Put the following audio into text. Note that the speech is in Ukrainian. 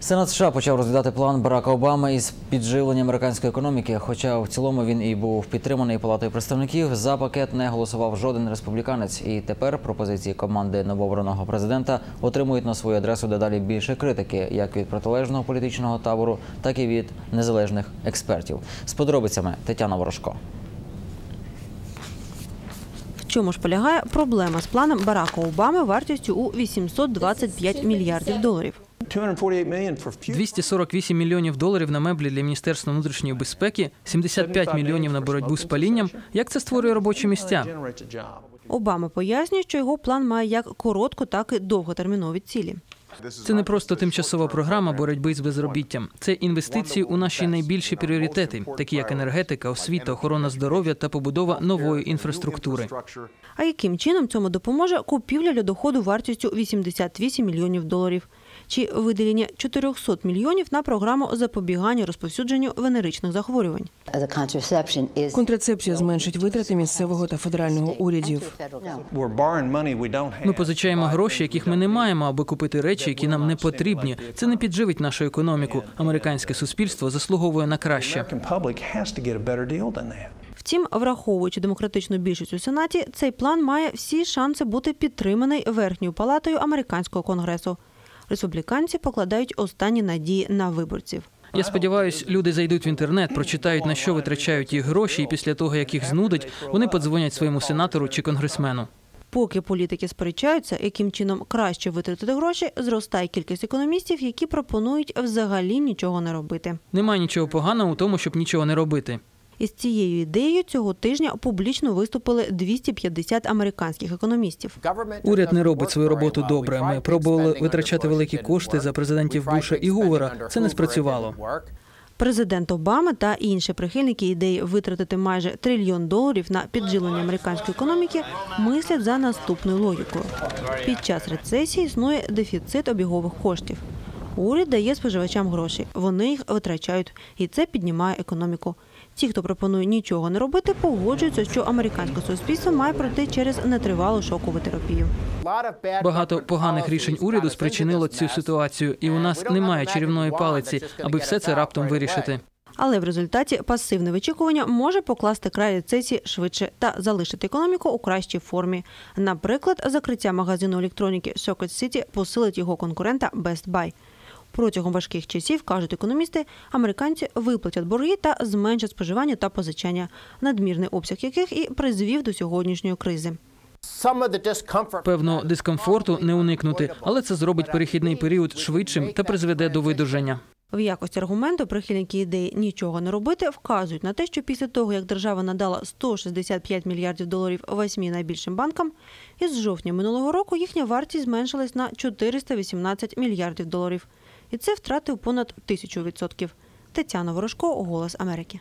Сенат США почав розглядати план Барака Обами із підживлення американської економіки. Хоча в цілому він і був підтриманий палатою представників. За пакет не голосував жоден республіканець. І тепер пропозиції команди новообраного президента отримують на свою адресу дедалі більше критики, як від протилежного політичного табору, так і від незалежних експертів. З подробицями Тетяна Ворожко. Чому ж полягає проблема з планом Барака Обами вартістю у 825 мільярдів доларів? 248 million for future 248 мільйонів доларів на меблі для Міністерства внутрішньої безпеки, 75 мільйонів на боротьбу з палінням. Як це створює робочі місця? Обама пояснює, що його план має як коротко, так і довготермінові цілі. Це не просто тимчасова програма боротьби з безробіттям. Це інвестиції у наші найбільші пріоритети, такі як енергетика, освіта, охорона здоров'я та побудова нової інфраструктури. А яким чином цьому допоможе купівля льодоходу вартістю 88 мільйонів доларів? Чи виділення 400 мільйонів на програму запобігання розповсюдженню венеричних захворювань? Контрацепція зменшить витрати місцевого та федерального урядів. Ми позичаємо гроші, яких ми не маємо, аби купити речі, які нам не потрібні. Це не підживить нашу економіку. Американське суспільство заслуговує на краще. Втім, враховуючи демократичну більшість у сенаті, цей план має всі шанси бути підтриманий верхньою палатою американського конгресу. Республіканці покладають останні надії на виборців. Я сподіваюся, люди зайдуть в інтернет, прочитають на що витрачають їх гроші, і після того як їх знудить, вони подзвонять своєму сенатору чи конгресмену. Поки політики сперечаються, яким чином краще витратити гроші, зростає кількість економістів, які пропонують взагалі нічого не робити. Немає нічого поганого у тому, щоб нічого не робити. Із цією ідеєю цього тижня публічно виступили 250 американських економістів. Уряд не робить свою роботу добре. Ми пробували витрачати великі кошти за президентів Буша і Гувера. Це не спрацювало. Президент Обама та інші прихильники ідеї витратити майже трильйон доларів на підживлення американської економіки мислять за наступною логікою. Під час рецесії існує дефіцит обігових коштів. Уряд дає споживачам гроші, вони їх витрачають, і це піднімає економіку. Ті, хто пропонує нічого не робити, погоджуються, що американське суспільство має пройти через нетривалу шокову терапію. Багато поганих рішень уряду спричинило цю ситуацію, і у нас немає чарівної палиці, аби все це раптом вирішити. Але в результаті пасивне вичікування може покласти край рецесії швидше та залишити економіку у кращій формі. Наприклад, закриття магазину електроніки Circuit City посилить його конкурента Best Buy. Протягом важких часів, кажуть економісти, американці виплатять борги та зменшать споживання та позичання, надмірний обсяг яких і призвів до сьогоднішньої кризи. Певно, дискомфорту не уникнути, але це зробить перехідний період швидшим та призведе до видужання. В якості аргументу прихильники ідеї нічого не робити вказують на те, що після того, як держава надала 165 мільярдів доларів восьмі найбільшим банкам, із жовтня минулого року їхня вартість зменшилась на 418 мільярдів доларів. І це втратив понад тисячу відсотків. Тетяна Ворожко, Голос Америки.